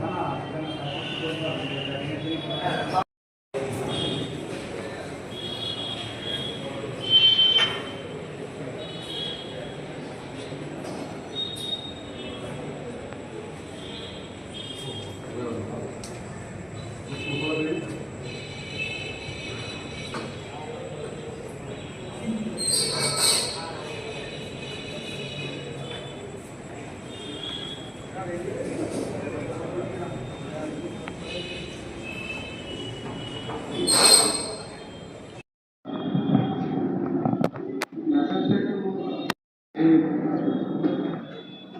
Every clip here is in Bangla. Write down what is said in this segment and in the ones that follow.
কার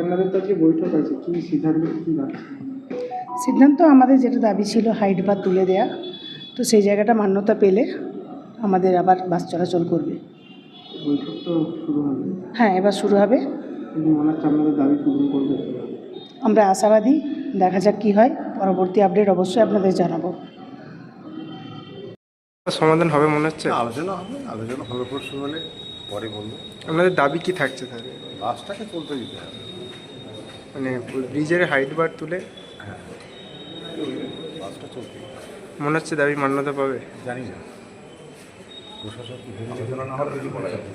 আপনাদের তো আজকে বৈঠক আছে কি সিদ্ধান্ত কি সিদ্ধান্ত আমাদের যেটা দাবি ছিল হাইট বা তুলে দেয়া তো সেই জায়গাটা মান্যতা পেলে আমাদের আবার বাস চলাচল করবে। বৈঠক তো শুরু হবে। হ্যাঁ এবার শুরু হবে। আপনাদের দাবি পূরণ করবে। আমরা আশাবাদী। দেখা যাক কী হয়। পরবর্তী আপডেট অবশ্যই আপনাদের জানাব। সমাধান হবে মনে হচ্ছে? আলোচনা হবে। আলোচনা ফলপ্রসূ হলে পরে বলব। আপনাদের দাবি কি থাকছে তাহলে? বাসটাকে চলতে দিতে হবে। মানে ব্রিজের হাইট বার তুলে? বাসটা চলতে মনে হচ্ছে দাবি মান্যতা পাবে? জানি না। প্রশাসন আলোচনা না হলে কিছু বলা যাবে না।